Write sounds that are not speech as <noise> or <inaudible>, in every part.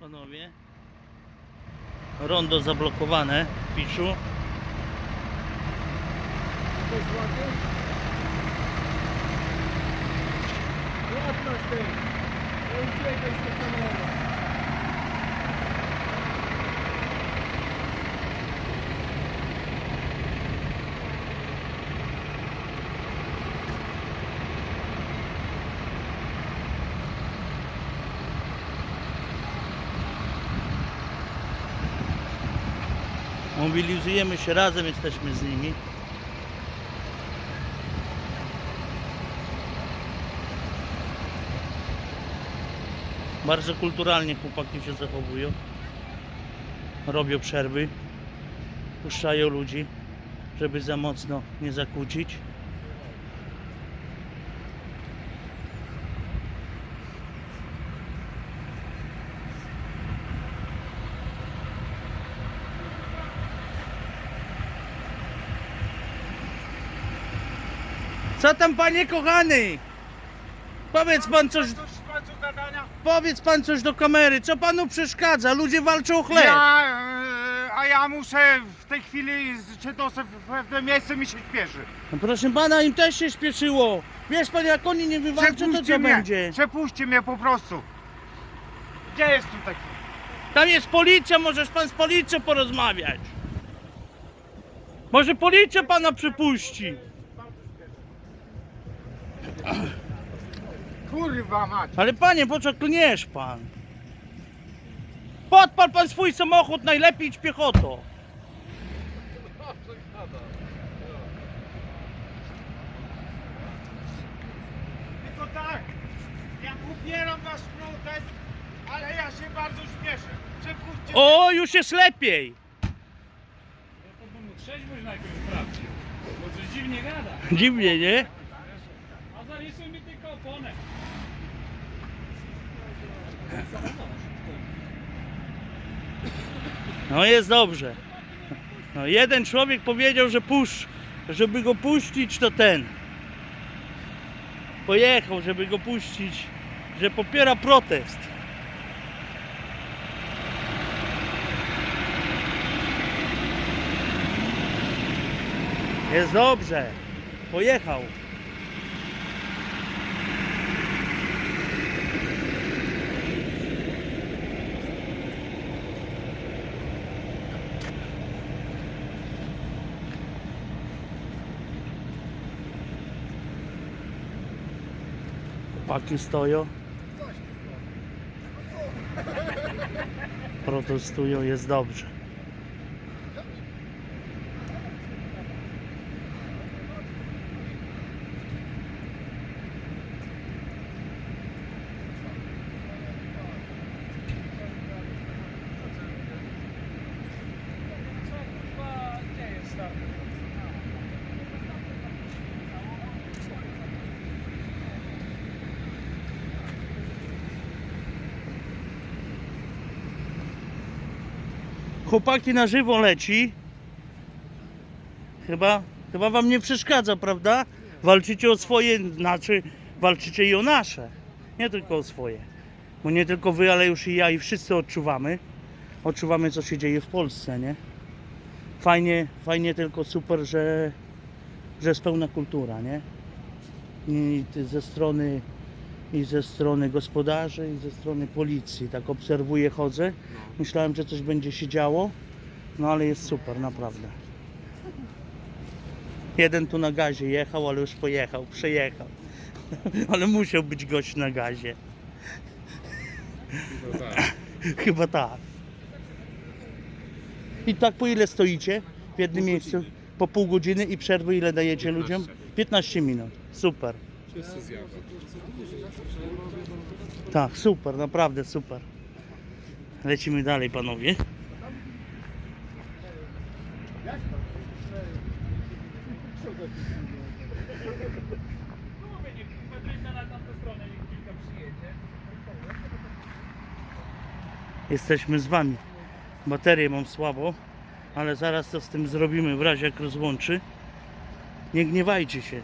panowie. Rondo zablokowane w Piczu. To jest ładnie? Ładna z tej. Nie uciekaj z tej kamery. Mobilizujemy się razem, jesteśmy z nimi. Bardzo kulturalnie chłopaki się zachowują. Robią przerwy. Puszczają ludzi, żeby za mocno nie zakłócić. Co tam panie kochany? Powiedz pan coś, Coś w końcu gadania? powiedz pan coś do kamery. Co panu przeszkadza? Ludzie walczą o chleb. Ja, e, a ja muszę w tej chwili, z- czy to se w pewne miejsce mi się śpieszy. No proszę pana, im też się śpieszyło. Wiesz pan, jak oni nie wywalczą, to co mnie, będzie? przepuśćcie mnie po prostu. Gdzie jest tutaj? Tam jest policja, możesz pan z policją porozmawiać. Może policja pana przypuści. Kurwa mać. Ale panie, po co klniesz pan? Podpal pan swój samochód, najlepiej idź piechotą. Tylko tak, ja popieram wasz protest, ale ja się bardzo śpieszę. Przepuśćcie O, już jest lepiej. To bym trzeźwość najpierw sprawdził, bo coś dziwnie gada. Dziwnie, nie? Mi tylko oponę. No jest dobrze. No, jeden człowiek powiedział, że pusz, żeby go puścić, to ten. Pojechał, żeby go puścić, że popiera protest. Jest dobrze. Pojechał. Chłopaki stoją. Protestują, jest dobrze. Chłopaki na żywo leci. Chyba, chyba wam nie przeszkadza, prawda? Walczycie o swoje, znaczy walczycie i o nasze. Nie tylko o swoje. Bo nie tylko wy, ale już i ja i wszyscy odczuwamy. Odczuwamy co się dzieje w Polsce, nie? Fajnie, fajnie tylko super, że, że jest pełna kultura, nie? I ze strony i ze strony gospodarzy, i ze strony policji. Tak obserwuję, chodzę. Myślałem, że coś będzie się działo, no ale jest super, naprawdę. Jeden tu na gazie jechał, ale już pojechał, przejechał. <laughs> ale musiał być gość na gazie. <laughs> Chyba tak. I tak po ile stoicie w jednym miejscu? Po pół godziny i przerwy ile dajecie ludziom? 15 minut. Super. Tak, super, naprawdę super. Lecimy dalej, panowie. Jesteśmy z wami. Baterię mam słabo, ale zaraz to z tym zrobimy w razie jak rozłączy. Nie gniewajcie się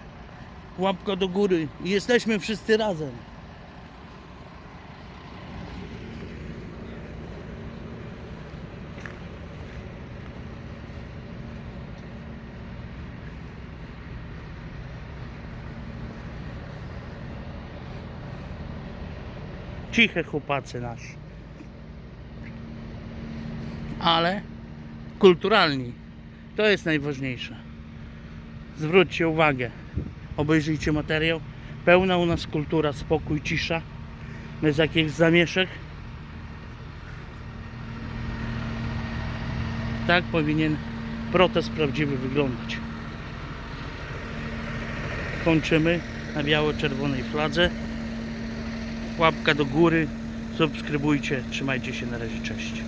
łapka do góry. Jesteśmy wszyscy razem. Ciche chłopacy nasi. Ale kulturalni. To jest najważniejsze. Zwróćcie uwagę. Obejrzyjcie materiał. Pełna u nas kultura, spokój, cisza. Bez jakichś zamieszek. Tak powinien protest prawdziwy wyglądać. Kończymy na biało-czerwonej fladze. Łapka do góry. Subskrybujcie. Trzymajcie się. Na razie. Cześć.